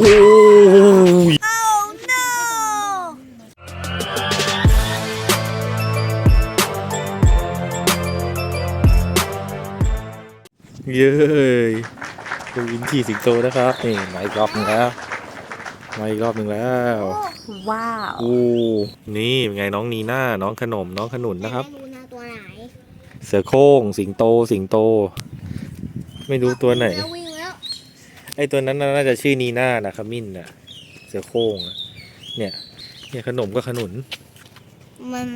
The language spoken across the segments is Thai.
โห Oh no! เย้ยดูวินขี่สิงโตนะครับ นี่มาอีกรอบหนึงแล้วมาอีกรอบหนึ่งแล้ว ว้าวโอ้นี่เป็นไงน้องนีน่า น้องขนม น้องขนุนนะครับ ไม่รู้นะตัวไหนเสือโคร่งสิงโต สิงโต ไม่รู้ตัวไหน แล้ววิ่งแล้ว ไอตัวนั้นน่าจะชื่อนีน่านะขมิ้นน่ะเสือโคร่งอะเนี่ย เนี่ยขนมก็ขนุน มัน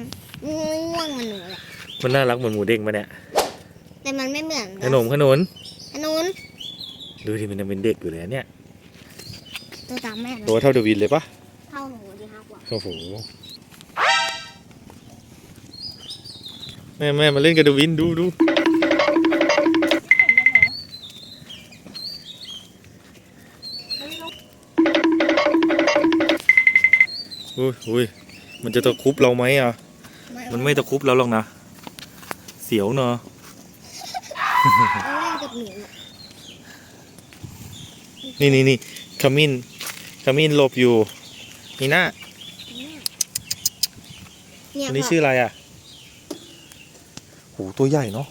ง่วงมันหนูแหละมันน่ารักเหมือนหมูเด้งปะเนี่ย แต่มันไม่เหมือนขนมขนุนขนุนดูที่มันยังเป็นเด็กอยู่เลยเนี่ย ตัวตามแม่เลยตัวเท่าเดวินเลยปะเท่าหนูดีครับว่าโอ้โหแม่แม่มาเล่นกับเดวินดูดู อุ้ยอุ้ยมันจะตะครุบเราไหมอะ มันไม่ตะครุบเราหรอกนะ เสียวเนาะเอาเล่นกับหนูนี่นี่นี่ขมิ้นขมิ้นหลบอยู่ นี่นะเนี่ยอันนี้ชื่ออะไรอะโหตัวใหญ่เนาะ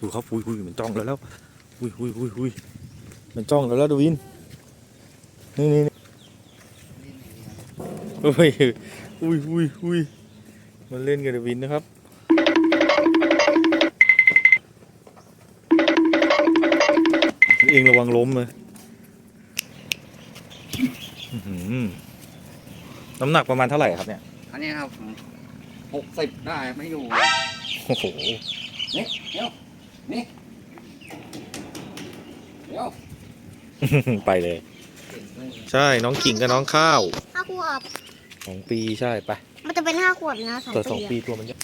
ดูครับอุ้ยอุ้ยมันจ้องแล้วแล้วอุ้ยอุ้ยอุ้ยอุ้ยมันจ้องแล้วแล้วดวิน นี่นี่นี่โอ้ยอุ้ยอุ้ยอุ้ยมันเล่นกับดวินนะครับเองระวังล้มเลยอื้อหือน้ำหนักประมาณเท่าไหร่ครับเนี่ย อันนี้ครับหกสิบได้ไม่อยู่ โอ้โห นี่เดี๋ยว นี่เดี๋ยว ไปเลย ใช่ น้องกิ่งกับน้องข้าวห้าขวบ สองปีใช่ไปมันจะเป็นห้าขวบนะสองแต่สองปีปีตัวมันเยอะ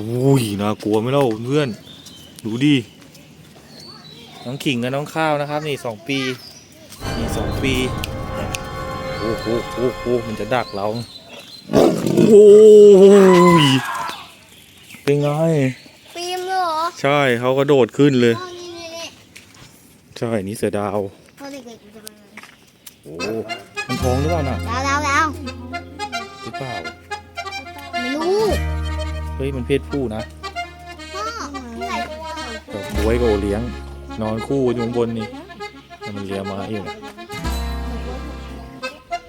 อุ้ยน่ากลัวไหมเล่าเพื่อนดูดิน้องขิงกับน้องข้าวนะครับ นี่สองปีนี่สองปีโอ้โหโอ้โหมันจะดักเราโอ้ยเป็นไงปีมเลยเหรอ ใช่เขากระโดดขึ้นเลยอ๋อนี่นี่นี่ใช่นี่เสือดาว ท้องหรือเปล่าน่ะแล้วแล้วแล้วหรือเปล่าไม่รู้เฮ้ยมันเพศผู้นะพ่อที่ไหนตัวแบบบวยกับโอเลี้ยง นอนคู่อยู่ข้างบนนี่แล้วมันเลี้ยงมาอยู่นะ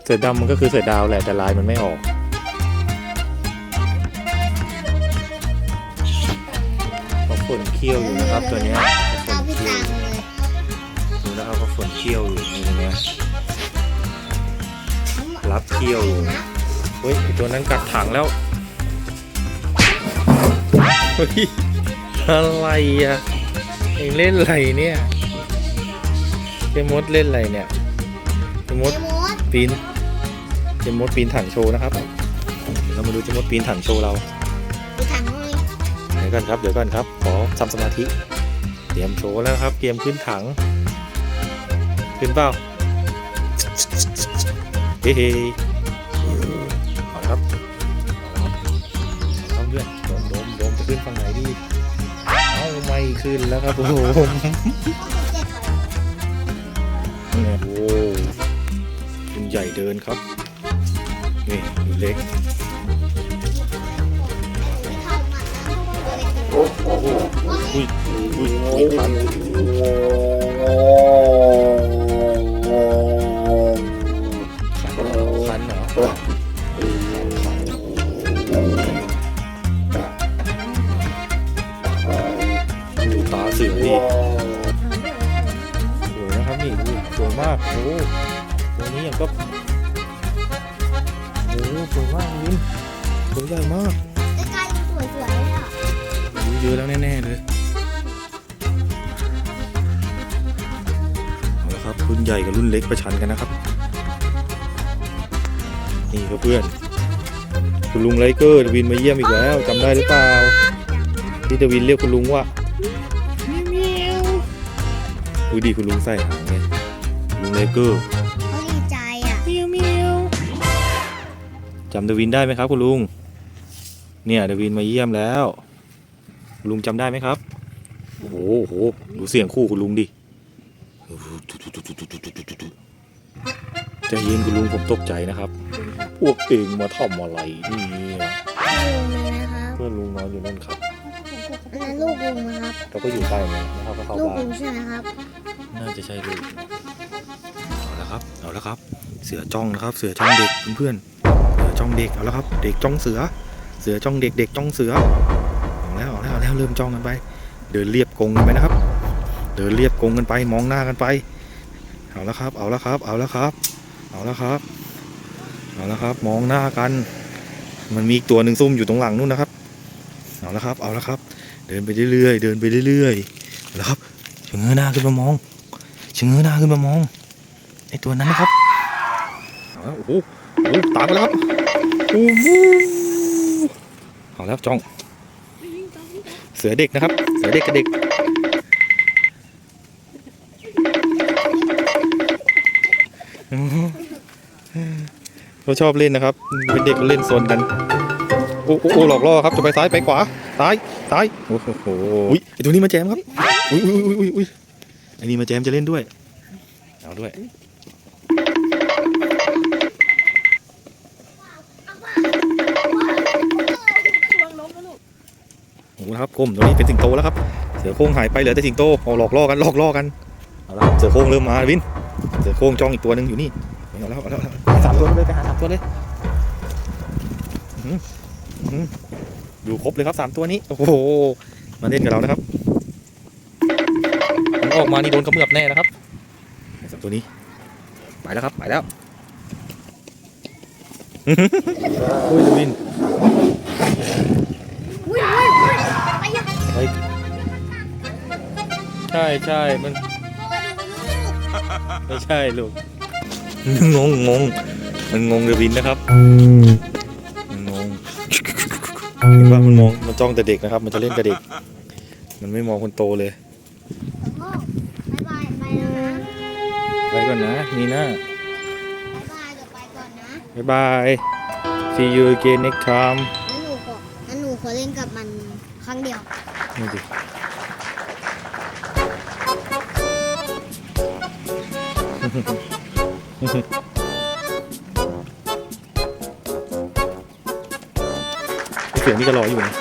เสือดำมันก็คือเสือดาวแหละแต่ลายมันไม่ออกเขาฝนเขี้ยวอยู่นะครับตัวเนี้ยตาพี่ตังเลย ดูนะครับเขาฝนเขี้ยวอยู่นี่เนี้ย รับเขี้ยวอยู่เฮ้ยไอ้ตัวนั้นกัดถังแล้วเฮ้ยอะไรอะเองเล่นอะไรเนี่ยเจมดเล่นอะไรเนี่ยเจมดเจมดปีนเจมดปีนถังโชว์นะครับเดี๋ยวเรามาดูเจมดปีนถังโชว์เราไปถังเลยเดี๋ยวก่อนครับเดี๋ยวก่อนครับขอทำสมาธิเตรียมโชว์แล้วนะครับเตรียมขึ้นถัง ขึ้นเปล่า เฮ้เฮ้เอาละครับเอาเพื่อนโดมโดมโดมจะขึ้นฝั่งไหนดีเอาไม่ขึ้นแล้วครับผมโอ้คุณใหญ่เดินครับ นี่คุณเล็กอุ้ยอุ้ยอุ้ย โอ้โหตัวนี้ยังก็โอ้โหสวยมากวินตัวใหญ่มากใกล้ๆสวยๆเลยอะดูเยอะแล้วแน่ๆเลยเอาละครับรุ่นใหญ่กับรุ่นเล็กประชันกันนะครับ นี่ครับเพื่อนคุณลุงไลเกอร์เดวินมาเยี่ยมอีกแล้วจำได้หรือเปล่าที่เดวินเรียกคุณลุงว่าเมียวดูดีคุณลุงใส่หางไงคุ ณลุงไลเกอร์เขาดีใจอะเมียวเมียวจำเดวินได้ไหมครับคุณลุง เนี่ยเดวินมาเยี่ยมแล้วคุณลุงจำได้ไหมครับ โอ้โหโอ้โหดูเสียงคู่คุณลุงดิใจะเย็นคุณลุงผมตกใจนะครับ พวกเองมาทำอะไรนี่ลุงเลยนะครับเพื่อนลุงนอนอยู่นั่นครับอันนั้นลูกลุงนะครับเราก็อยู่ใต้มันนะครับก็เข้าลูกบ้าลุนงใช่ไหมครับ น่าจะใช่ลูก เอาละครับเอาละครับ เสือจ้องนะครับ เสือจ้องเด็กเพื่อนๆเสือจ้องเด็กเอาละครับ เด็กจ้องเสือ เสือจ้องเด็กเด็กจ้องเสือเอาแล้วเอาแล้วเอาแล้วเริ่มจ้องกันไป เดินเรียบกงกันไปนะครับ เดินเรียบกงกันไปมองหน้ากันไป เอาละครับ เอาละครับ เอาละครับ เอาละครับ เอาละครับ มองหน้ากัน มันมีอีกตัวหนึ่งซุ่มอยู่ตรงหลังนู่นนะครับ เอาละครับ เอาละครับ เดินไปเรื่อยๆเดินไปเรื่อยๆเอาละครับชะเง้อหน้าขึ้นมามองชะเง้อหน้าขึ้นมามอง ไอตัวนั้นนะครับเอาละโอ้โหโอ้โหตามไปแล้วครับโอ้โหเอาแล้วจ้อง เสือเด็กนะครับ เสือเด็กกับเด็กเขาชอบเล่นนะครับ เป็นเด็กก็เล่นโซนกัน โอ้โอ้โอ้หลอกล่อครับจะไปซ้ายไปขวา ซ้ายซ้ายโอ้โหอุ้ยไอตัวนี้มาแจมครับ อุ้ยอุ้ยอุ้ยอุ้ยอุ้ยไอันนี้มาแจมจะเล่นด้วย เอาด้วย โอ้โหครับก้มตัวนี้เป็นสิงโตแล้วครับ เสือโคร่งหายไปเหลือแต่สิงโตเอาหลอกล่อกันหลอกล่อกันเอาละเสือโคร่งเริ่มมาวินเสือโคร่งจ้องอีกตัวหนึ่งอยู่นี่เอาแล้วเอาแล้วสามตัวเลยไปหาสามตัวเลยอยู่ครบเลยครับสามตัวนี้โอ้โหมาเล่นกับเรานะครับมันออกมานี่โดนกระเมือบแน่นะครับสามตัวนี้ไปแล้วครับไปแล้วอุ้ยวิน อุ้ยอุ้ยอุ้ยไปยังใช่ใช่มัน ไม่ใช่ลูก งงงงมันงงเดวินนะครับมันงงเห็นว่ามันมองมันจ้องแต่เด็กนะครับ มันจะเล่นแต่เด็ก มันไม่มองคนโตเลยพ่อบายบายไปแล้วนะไปก่อนนะนีน่าบายบายเดี๋ยวไปก่อนนะบ๊ายบาย see you again next time นี่ดิเสียงนี่ก็รออยู่นะ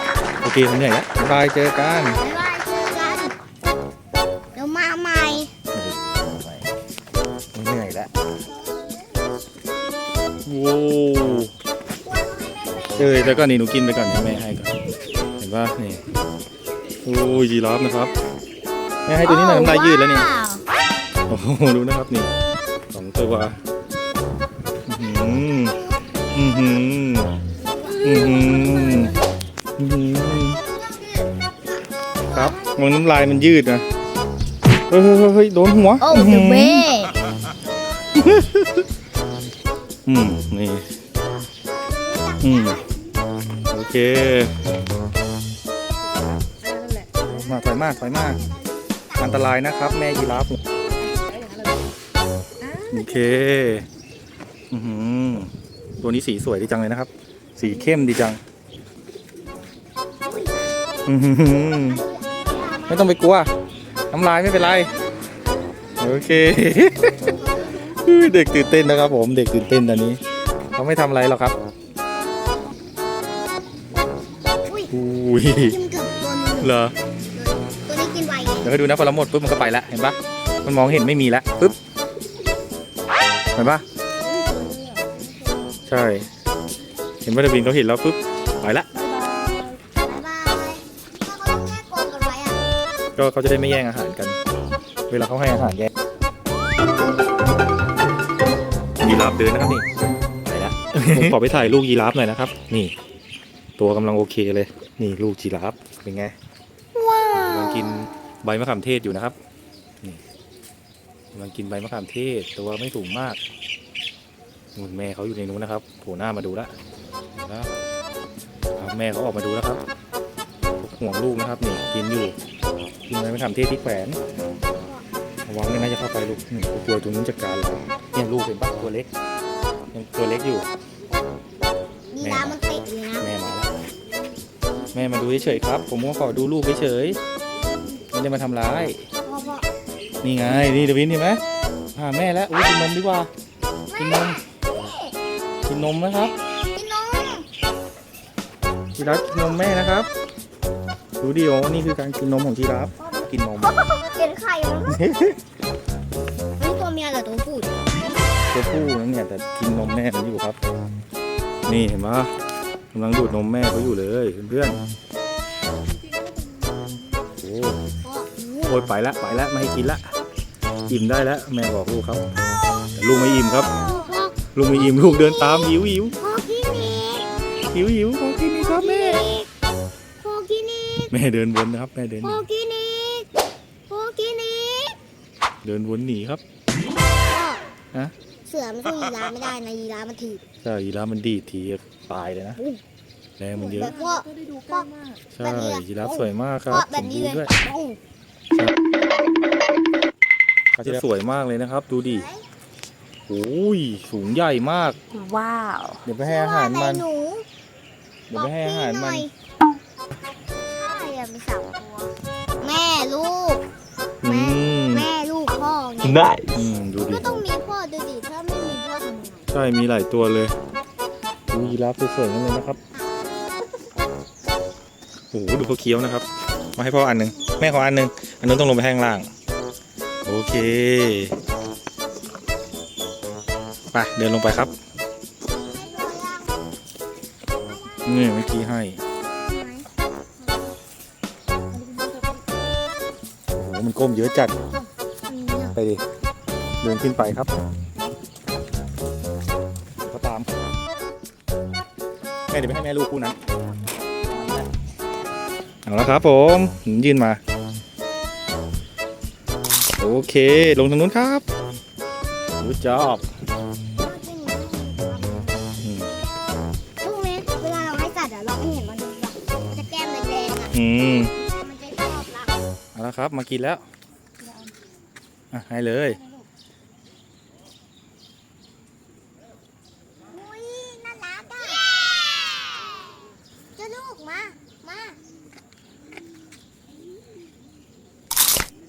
โอเคผมเหนื่อยแล้วบ๊ายบายเจอกันบายบายเจอกันเดี๋ยวมาใหม่ เหนื่อยแล้วโว้เอ้ยแล้วก็นี่หนูกินไปก่อนเดี๋ยวแม่ให้ก่อนเห็นป่ะนี่ โอ้ยยีราฟนะครับแม่ให้ตัวนี้หน่อยน้ำลายยืดแล้วเนี่ยโอ้โหดูนะครับนี่สองตัวอื้อหืออือหืออือหืออื้อหือครับมันน้ำลายมันยืดนะเฮ้ยเฮ้ยเฮ้ยเฮ้ยโดนหัวโอ้อื้อเดหือเบ้อืมนี่อืมโอเค มาถอยมากถอยมาก อันตรายนะครับ แม่ยีราฟโอเคอือหือตัวนี้สีสวยดีจังเลยนะครับ สีเข้มดีจังอื้อหือไม่ต้องไปกลัวน้ำลายไม่เป็นไร โอเค เด็กตื่นเต้นนะครับ ผมเด็กตื่นเต้นตอนนี้เขาไม่ทำอะไรหรอกครับอุ้ยอุ้ยกินเกือบตัวหนึงเหรอ ยวให้ดูนะพอเราหมดปุ๊บมันก็ไปแล้วเห็นปะมันมองเห็นไม่มีแล้วปุ๊บเห็นปะใช่ เห็นว่าเดวินเขาเห็นแล้วปุ๊บไปละบ๊ายบายถ้าเขาต้องแยกกรงกันไว้อะก็เขาจะได้ไม่แย่งอาหารกัน เวลาเขาให้อาหารแย่งยีราฟเดินนะครับนี่ไปละผมขอไปถ่ายลูกยีราฟหน่อยนะครับ นี่ ตัวกำลังโอเคเลย นี่ลูกยีราฟเป็นไงว้ากำลังวกิน ใบมะขามเทศอยู่นะครับนี่กำลังกินใบมะขามเทศตัวไม่สูงมากนู่นแม่เขาอยู่ในนู้นนะครับโผล่หน้ามาดูแล้วเห็นแล้วครับแม่เขาออกมาดูแล้วครับ ห่วงลูกนะครับนี่กินอยู่กินใบมะขามเทศที่แขวนระวังเลยนะจะเข้าไปลูกนี่กลัวตัวนู้นจัดการเราเนี่ยลูกเห็นปะตัวเล็กยังตัวเล็กอยู่ยีราฟมันติดเลยนะแม่มาแล้วแม่มาดูเฉยๆครับ ผมก็ขอดูลูกเฉยๆ ไม่ได้มาทำร้าย พ่อพ่อนี่ไง นี่เดวินเห็นไหมพหาแม่แล้วอุ้ยกินนมดีกว่า กินนม กินนมนะครับกินนมจีรับกินนมแม่นะครับดูดิว่านี่คือการกินนมของจีรับกินนม เป็นไข่แล้วนี่ตัวเมียเหรอตัวผู้ตัวผู้นั่นเนี่ยแต่กินนมแม่มันอยู่ครับ นี่เห็นไหมกำลังดูดนมแม่เขาอยู่เลยเพื่อนๆ อ้ยไปละไปละไม่ให้กินละอิ่มได้แล้วแม่บอกลูกครับแต่ลูกไม่อิ่มครับพ่อลูกไม่อิ่มลูกเดินตามหิวหิวพ่อกินอีกหิวหิวขอกินนี่ครับแม่พ่อกินอีกแม่เดินวนนะครับแม่เดินพ่อกินอีกพ่อกินอีกเดินวนหนีครับพ่อฮะเสือมันสู้ยีราฟไม่ได้นะยีราฟมันถีบใช่ยีราฟมันดีดทีตายเลยนะอุ้ยแรงมันเยแบอะบพ่อก็ได้ดูใกล้มากใช่แบบนี้อะยีราฟสวยมากครัพ่บอแบบนี้สมเลบูรย ณ์ด้วยโอ้เขาจะสวยมากเลยนะครับ ดูดิโอ้ยสูงใหญ่มาก ว้าว เดี๋ยวไปให้อาหารมันหนูเดี๋ยวไปให้อาหารมันใช่อะมีสามตัว แม่ลูกอืมแม่ลูกพ่อไงได้อืมดูดิ ก็ต้องมีพ่อดูดิ ถ้าไม่มีพ่อทำยังไงใช่ มีหลายตัวเลยดูยีราฟสวยๆนั่นเลยนะครับ โอ้โห ดูเขาเคี้ยวนะครับ มาให้พ่ออันหนึ่งแม่ขออันหนึ่ง อันนู้นต้องลงไปให้ข้างล่าง โอเค ไปเดินลงไปครับ นี่เมื่อกี้ให้ โอ้โห มันก้มเยอะจัด ไปดิ เดินขึ้นไปครับก็ตาม แม่เดี๋ยวไปให้แม่ลูกคู่นั้น เอาละครับผม ยื่นมา โอเค ลงทางนู้นครับรู้จอบพวกนี้เวลาเราให้สัตว์อะเราไม่เห็นมันดูหรอกมันจะแก้มแดงๆอะอืมมันจะชอบรักเอาละครับ มากินแล้ว อะ ให้เลย อุ้ยน่ารักอะเจ้าลูกมา มา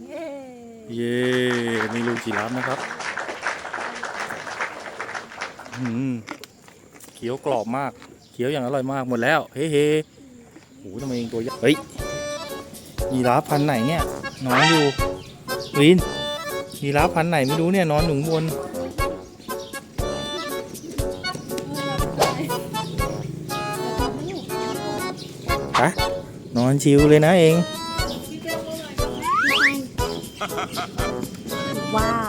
เย้ เย้นี่ลูกจีราฟนะครับอืมเคียวกรอบมากเคียวอย่างอร่อยมากหมดแล้ว เฮ้เฮ้โอ้โหทำไมเองตัวใหญ่เฮ้ยยีราฟพันไหนเนี่ย นอนอยู่วินยีราฟพันไหนไม่รู้เนี่ยนอนอยู่งบนไปนอนชิวเลยนะเอง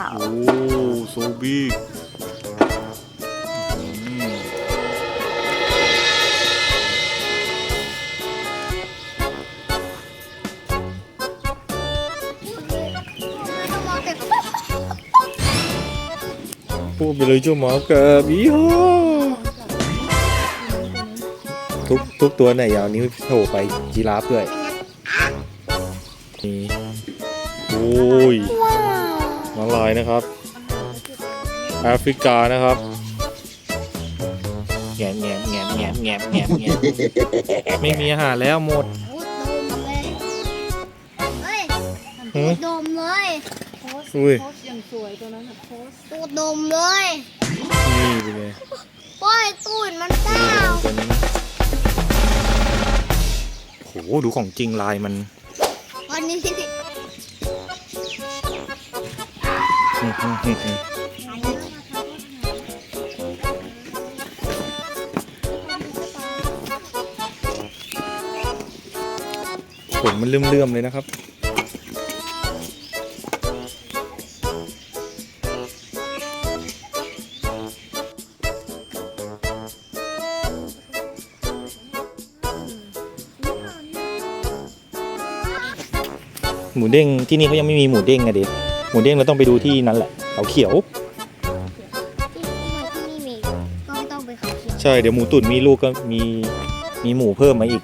ว้าวโอ้โซบีพูดไปเลยเจ้าหมอกระบี่ฮอทุกทุกตัวไหนยาวนิ้วโผล่ไปจีราฟด้วย ว้าวมาลายนะครับแอฟริกานะครับแงบแงบแงบแงบแงบแงบแงบไม่มีอาหารแล้วหมดพูดดมเลยเฮ้ยหืพูอดดมเลยโพสอุ้ยโพสอย่างสวยตัวนั้นอะโพสพูดดมเลยนี่เป็นไงโอ้ยตูดมันเก้าตัวนี้โหดูของจริงลายมันวันนี้ อืมอืมอืมอืมขนมันเลื่อมๆเลยนะครับหมูเด้งที่นี่เขายังไม่มีหมูเด้งอะเด็ห มูเด้งเราต้องไปดูที่นั้นแหละเขาเขียว ที่ที่นี่มีก็ไม่ต้องไปเขาเขียวใช่เดี๋ยวหมูตุ๋นมีลูกก็มีมีหมูเพิ่มมาอีก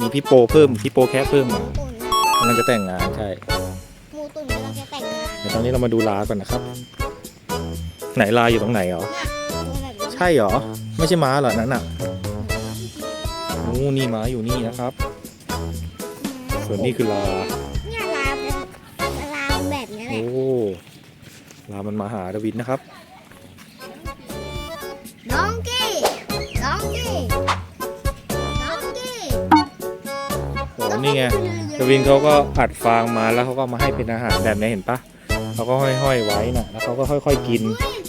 มีพี่โปเพิ่มพี่โปแค่เพิ่มมาตุ่นนะกำลังจะแต่งงานใช่หมูตุ่นเราจะแต่งงานเดี๋ยวตอนนี้เรามาดูลาก่อนนะครับ ไหนลาอยู่ตรงไหนเหรอตัวแบบนี้ใช่เหรอไม่ใช่ม้าเหรอนั่นน่ะโอ้นี่ม้าอยู่นี่นะครับ ส่วนนี้คือลา ลาเป็นลาแบบนี้แหโอ้ละโหลามันมาหาดาวินนะครับ น้องกี้น้องกี้น้องกี้โอ้นี่ไงดาวินเขาก็อัดฟางมาแล้วเขาก็มาให้เป็นอาหารแบบนี้เห็นปะเขาก็ห้อยๆไว้น่ะแล้วเขาก็ค่อย ๆ กิน เฮ้ย